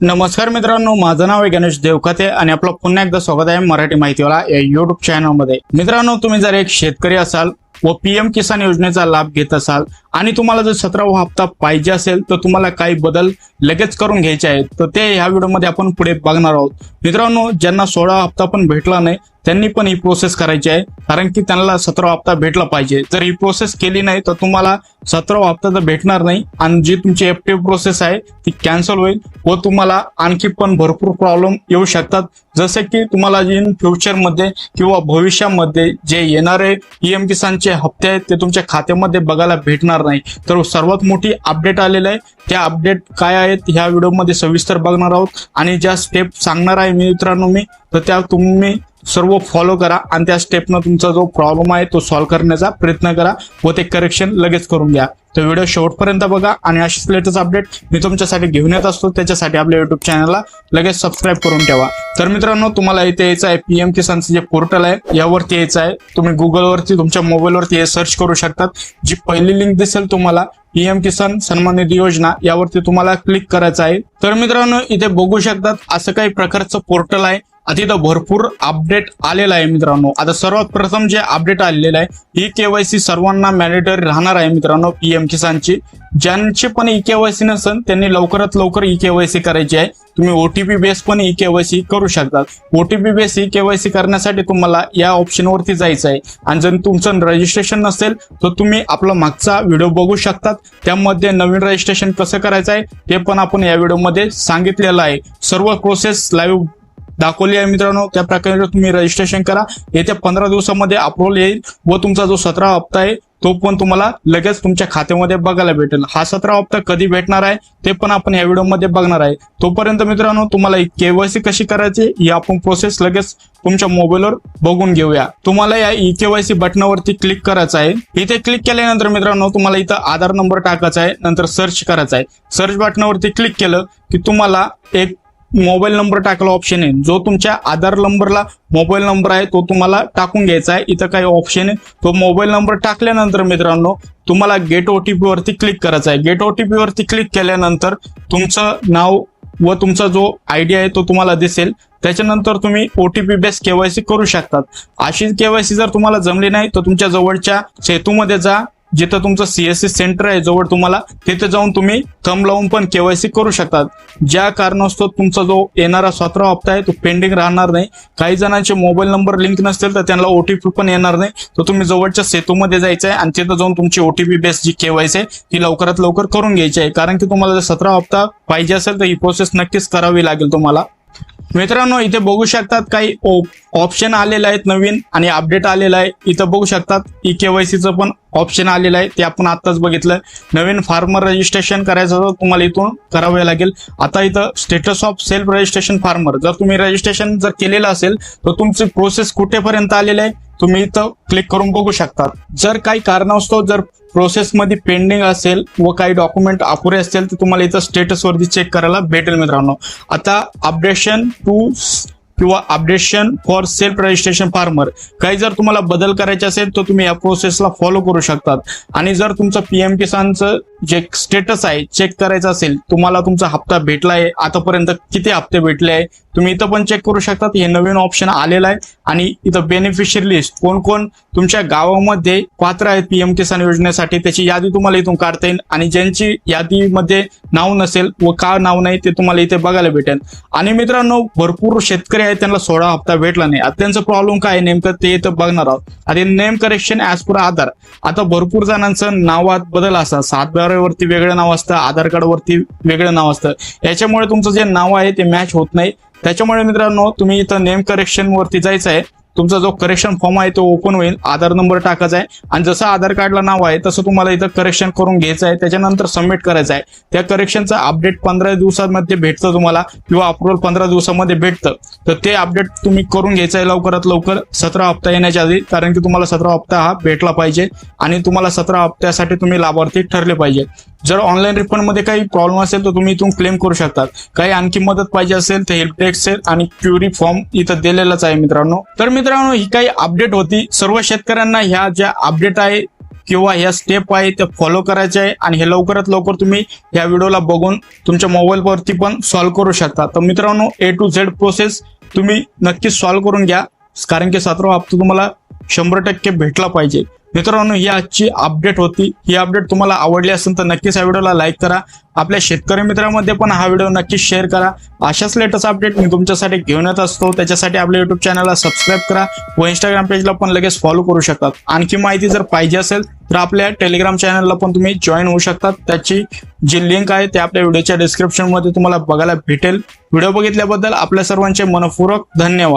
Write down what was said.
नमस्कार मित्रांनो माझं नाव आहे गणेश देवखाते आणि आपलं पुन्हा एकदा स्वागत आहे मराठी माहितीवाला या युट्यूब चॅनलमध्ये मित्रांनो तुम्ही जर एक शेतकरी असाल व पीएम किसान योजनेचा लाभ घेत असाल आणि तुम्हाला जर सतरावा हप्ता पाहिजे असेल तर तुम्हाला काही बदल लगेच करून घ्यायचे आहेत. तर ते ह्या व्हिडिओमध्ये आपण पुढे बघणार आहोत. मित्रांनो ज्यांना सोळा हप्ता पण भेटला नाही त्यांनी पण ही प्रोसेस करायची आहे. कारण की त्यांना सतरावा हप्ता भेटला पाहिजे. जर ही प्रोसेस केली नाही तर तुम्हाला सतरावा हप्ता तर भेटणार नाही. आणि जी तुमची एफ टी प्रोसेस आहे ती कॅन्सल होईल व तुम्हाला आणखी पण भरपूर प्रॉब्लेम येऊ शकतात. जसे की तुम्हाला इन फ्युचरमध्ये किंवा भविष्यामध्ये जे येणारे पीएम किसानचे हप्ते आहेत ते तुमच्या खात्यामध्ये बघायला भेटणार नाही. तर सर्वात मोठी अपडेट आलेलं आहे. त्या अपडेट काय आहेत ह्या व्हिडिओमध्ये सविस्तर बघणार आहोत. आणि ज्या स्टेप सांगणार आहे मित्रांनो मी तर त्या तुम्ही सर्व फॉलो करा आणि त्या स्टेपनं तुमचा जो प्रॉब्लेम आहे तो सॉल्व्ह करण्याचा प्रयत्न करा व ते करेक्शन लगेच करून घ्या. तर व्हिडिओ शेवटपर्यंत बघा आणि अशीच लेटेस्ट अपडेट मी तुमच्यासाठी घेऊन येत असतो. त्याच्यासाठी आपल्या युट्यूब चॅनलला लगेच सबस्क्राईब करून ठेवा. तर मित्रांनो तुम्हाला इथे यायचं आहे पीएम किसानचं जे पोर्टल आहे यावरती यायचं आहे. तुम्ही गुगलवरती तुमच्या मोबाईलवरती हे सर्च करू शकतात. जी पहिली लिंक दिसेल तुम्हाला पीएम किसान सन्मान निधी योजना यावरती तुम्हाला क्लिक करायचं आहे. तर मित्रांनो इथे बघू शकतात असं काही प्रकारचं पोर्टल आहे. तिथं भरपूर अपडेट आलेला आहे मित्रांनो. आता सर्वात प्रथम जे अपडेट आलेलं आहे ई केवायसी सर्वांना मॅन्डेटरी राहणार आहे मित्रांनो पीएम किसानची. ज्यांची पण ई केवायसी नसेल त्यांनी लवकरात लवकर ई केवायसी करायची आहे. तुम्ही ओटीपी बेस पण ई केवायसी करू शकतात ओटीपी बेस ई केवायसी करण्यासाठी तुम्हाला या ऑप्शनवरती जायचं आहे. आणि जर तुमचं रजिस्ट्रेशन नसेल तर तुम्ही आपला मागचा व्हिडिओ बघू शकतात. त्यामध्ये नवीन रजिस्ट्रेशन कसं करायचं आहे ते पण आपण या व्हिडिओमध्ये सांगितलेलं आहे. सर्व प्रोसेस लाईव्ह दाखवली आहे मित्रांनो. त्या प्रकारे तुम्ही रजिस्ट्रेशन करा. येत्या पंधरा दिवसामध्ये अप्रुव्हल येईल व तुमचा जो सतरा हप्ता आहे तो पण तुम्हाला लगेच तुमच्या खात्यामध्ये बघायला भेटेल. हा सतरा हप्ता कधी भेटणार आहे ते पण आपण या व्हिडिओमध्ये बघणार आहे. तोपर्यंत मित्रांनो तुम्हाला केवायसी कशी करायची ही आपण प्रोसेस लगेच तुमच्या मोबाईलवर बघून घेऊया. तुम्हाला या ई केवायसी बटनावरती क्लिक करायचं आहे. इथे क्लिक केल्यानंतर मित्रांनो तुम्हाला इथं आधार नंबर टाकायचा आहे नंतर सर्च करायचा आहे. सर्च बटनावरती क्लिक केलं की तुम्हाला एक मोबाईल नंबर टाकला ऑप्शन आहे. जो तुमच्या आधार नंबरला मोबाईल नंबर आहे तो तुम्हाला टाकून घ्यायचा आहे. इथं काही ऑप्शन आहे. तो मोबाईल नंबर टाकल्यानंतर मित्रांनो तुम्हाला गेट ओटीपी वरती क्लिक करायचा आहे. गेट ओटीपी वरती क्लिक केल्यानंतर तुमचं नाव व तुमचा जो आयडी आहे तो तुम्हाला दिसेल. त्याच्यानंतर तुम्ही ओटीपी बेस केवायसी करू शकतात. अशी केवायसी जर तुम्हाला जमली नाही तर तुमच्या जवळच्या सेतूमध्ये जा. जिथं तुमचं सीएससी सेंटर आहे जवळ तुम्हाला तिथे जाऊन तुम्ही थंब लावून पण केवायसी करू शकतात. ज्या कारणास्तव तुमचा जो येणारा सतरा हप्ता आहे तो पेंडिंग राहणार नाही. काही जणांचे मोबाईल नंबर लिंक नसतील तर त्यांना ओटीपी पण येणार नाही. तर तुम्ही जवळच्या सेतूमध्ये जायचं आहे आणि तिथं जाऊन तुमची ओटीपी बेस जी केवायसी आहे ती लवकरात लवकर करून घ्यायची आहे. कारण की तुम्हाला जर सतरा हप्ता पाहिजे असेल तर ही प्रोसेस नक्कीच करावी लागेल तुम्हाला. मित्रांनो इथे बघू शकतात काही ऑप्शन आलेले आहेत नवीन आणि अपडेट आलेलं आहे. इथं बघू शकतात ई केवायसीचं पण ऑप्शन आलेलं आहे. ते आपण आत्ताच बघितलं. नवीन फार्मर रजिस्ट्रेशन करायचं तर तुम्हाला इथून करावे लागेल. आता इथं status of self registration farmer जर तुम्ही रजिस्ट्रेशन जर केलेलं असेल तर तुमची प्रोसेस कुठेपर्यंत आलेली आहे? तुम्ही इथं क्लिक करून बघू शकता जर काही कारणास्तव जर प्रोसेसमध्ये पेंडिंग असेल व काही डॉक्युमेंट अपुरे असतील तर तुम्हाला इथं स्टेटस वरती चेक करायला भेटेल मित्रांनो. आता अपडेशन टू किंवा updation for self registration farmer काही जर तुम्हाला बदल करायचे असेल तर तुम्ही या प्रोसेसला फॉलो करू शकतात. आणि जर तुमचं पीएम किसानचं जे स्टेटस आहे चेक करायचं असेल तुम्हाला तुमचा हप्ता भेटला आहे आतापर्यंत किती हप्ते भेटले आहे तुम्ही इथं पण चेक करू शकतात. हे नवीन ऑप्शन आलेलं आहे. आणि इथं बेनिफिशियरी लिस्ट कोण कोण तुमच्या गावामध्ये पात्र आहेत पीएम किसान योजनेसाठी त्याची यादी तुम्हाला इथून काढता येईल. आणि ज्यांची यादीमध्ये नाव नसेल व का नाव नाही ते तुम्हाला इथे बघायला भेटेल. आणि मित्रांनो भरपूर शेतकरी आहेत त्यांना सोळा हप्ता भेटला नाही. आता त्यांचं प्रॉब्लेम काय नेमकं ते इथं बघणार आहोत. आणि name correction as per Aadhaar. आता भरपूर जणांचं नावात बदल असतात. सात वेगळं नाव असतं आधार कार्ड वरती वेगळं नाव असतं. याच्यामुळे तुमचं जे नाव आहे ते मॅच होत नाही. त्याच्यामुळे मित्रांनो तुम्ही इथं नेम करेक्शन वरती जायचं आहे. तुमचा जो करेक्शन फॉर्म आहे तो ओपन होईल. आधार नंबर टाकायचा आहे. आणि जसं आधार कार्डला नाव आहे तसं तुम्हाला इथं करेक्शन करून घ्यायचं आहे. त्याच्यानंतर सबमिट करायचं आहे. त्या करेक्शनचं अपडेट पंधरा दिवसांमध्ये भेटतं तुम्हाला किंवा अप्रुव्हल पंधरा दिवसामध्ये भेटतं. तर ते अपडेट तुम्ही करून घ्यायचं आहे लवकरात लवकर. सतरा हप्ता येण्याच्या आधी कारण की तुम्हाला सतरा हप्ता हा भेटला पाहिजे. आणि तुम्हाला सतरा हप्त्यासाठी तुम्ही लाभार्थी ठरले पाहिजे. जर ऑनलाईन रिफंडमध्ये काही प्रॉब्लेम असेल तर तुम्ही इथून क्लेम करू शकतात. काही आणखी मदत पाहिजे असेल तर हेल्प डेस्क आणि क्युरी फॉर्म इथं दिलेलाच आहे मित्रांनो. तर मित्रांनो ही काही अपडेट होती. सर्व शेतकऱ्यांना ह्या ज्या अपडेट आहे किंवा ह्या स्टेप आहे त्या फॉलो करायचे आहे आणि हे लवकरात लवकर तुम्ही या व्हिडिओला बघून तुमच्या मोबाईलवरती पण सॉल्व्ह करू शकता. तर मित्रांनो ए टू झेड प्रोसेस तुम्ही नक्कीच सॉल्व्ह करून घ्या. कारण की सतरा हप्ता तुम्हाला शंभर टक्के भेटला पाहिजे. मित्रांनो ही आजची अपडेट होती. ही अपडेट तुम्हाला आवडली असेल तर नक्कीच या व्हिडिओला लाईक करा. आपल्या शेतकरी मित्रांमध्ये पण हा व्हिडिओ नक्कीच शेअर करा. अशाच लेटेस्ट अपडेट मी तुमच्यासाठी घेऊन येत असतो. त्याच्यासाठी आपल्या युट्यूब चॅनलला सबस्क्राईब करा व इंस्टाग्राम पेजला पण लगेच फॉलो करू शकतात. आणखी माहिती जर पाहिजे असेल तर आपल्या टेलिग्राम चॅनलला पण तुम्ही जॉईन होऊ शकतात. त्याची जी लिंक आहे ते आपल्या व्हिडिओच्या डिस्क्रिप्शनमध्ये तुम्हाला बघायला भेटेल. व्हिडिओ बघितल्याबद्दल आपल्या सर्वांचे मनपूर्वक धन्यवाद.